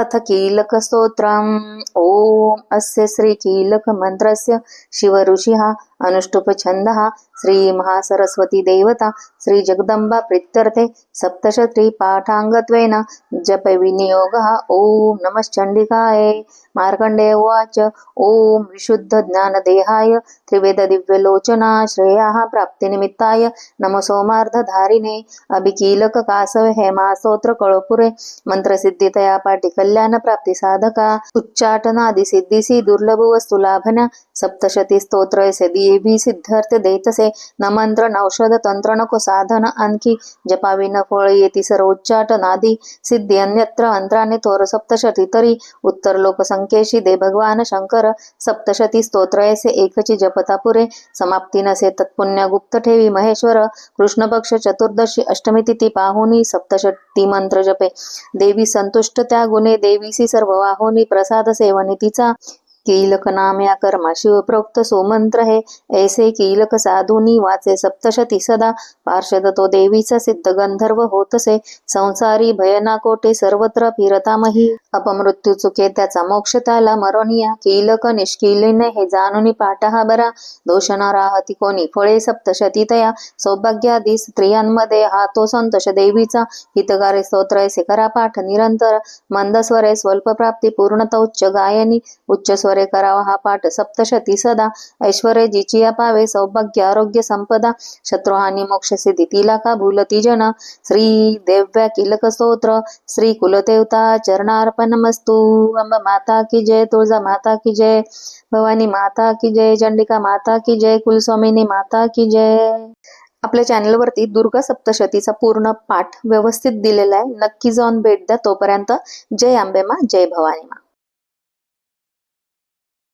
अथ कीलकस्तोत्रम्। ॐ अस्य श्रीकीलकमन्त्रस्य शिवऋषिः अनुष्टुप्छन्दः श्री महासरस्वती देवता श्री जगदंबा प्रित्यर्थे सप्तशत्री पाठांगत्वेन जप जपविनियोगः ॐ नमश्चण्डिकाय मार्कण्डे उवाच ॐ दिव्यलोचना श्रेयाः प्राप्तिनिमित्ताय नमो सोमार्धधारिणे अभिकीलककासव हेमास्तोत्रकळपुरे मंत्रसिद्धितया पाठी कल्याण प्राप्ती साधका उच्चाटनादि सिद्धिसी दुर्लभ वस्तुलाभना सप्तशती स्तोत्र देवी सिद्धार्थ देतसे। न नमंत्रण औषध तंत्र नको साधन आणखी जपाविन फळ येती सर्व उच्चाटनादी सिद्धी अन्यत्र अंतराने थोर सप्तशती तरी उत्तर लोकसंख्येशी दे भगवान शंकर सप्तशती स्तोत्र ऐसे एकची जपता पुरे समाप्ती नसे तत्पुण्य गुप्त ठेवी महेश्वर कृष्ण पक्ष चतुर्दशी अष्टमी तिथी पाहुनी सप्तशती मंत्र जपे. देवी संतुष्ट त्या गुणे देवीसी सर्व वाहुनी प्रसाद सेवनी तिचा कीलक नाम्या कर्मा शिवप्रोक्त सोमंत्र हे. ऐसे कीलक साधुनी वाचे सप्तशती सदा. पार्षद तो देवीचा सिद्ध गंधर्व होतसे. संसारी भयना कोटे सर्वत्र फिरतामही. अपमृत्यू चुके त्याचा मोक्ष त्याला मरोनिया. कीलक निष्कीलिने हे जाणून पाठहा बरा. दोष न राहती कोणी फळे सप्तशती तया. सौभाग्यादी स्त्रियांमध्ये हा तो संतोष देवीचा. हितगारे स्तोत्र ऐसे करा पाठ निरंतर. मंदस्वरे स्वल्प प्राप्ती पूर्णत उच्च गायनी. उच्च स्वरे करावा हा पाठ सप्तशती सदा. ऐश्वर्य जिचिया पावे सौभाग्य आरोग्य संपदा. शत्रुहानी मोक्ष सिद्धी तिला का भूलती जन श्री देव्या किलक स्तोत्र श्री कुलदेवता चरणार्पण मस्तु. अंब माता की जय तुळजा माता की जय. भवानी माता की जय चंडिका माता की जय कुलस्वामिनी माता की जय. आपल्या चॅनलवरती दुर्गा सप्तशतीचा पूर्ण पाठ व्यवस्थित दिलेला आहे. नक्की जाऊन भेट द्या. तोपर्यंत जय आंबेमा जय भवानी मा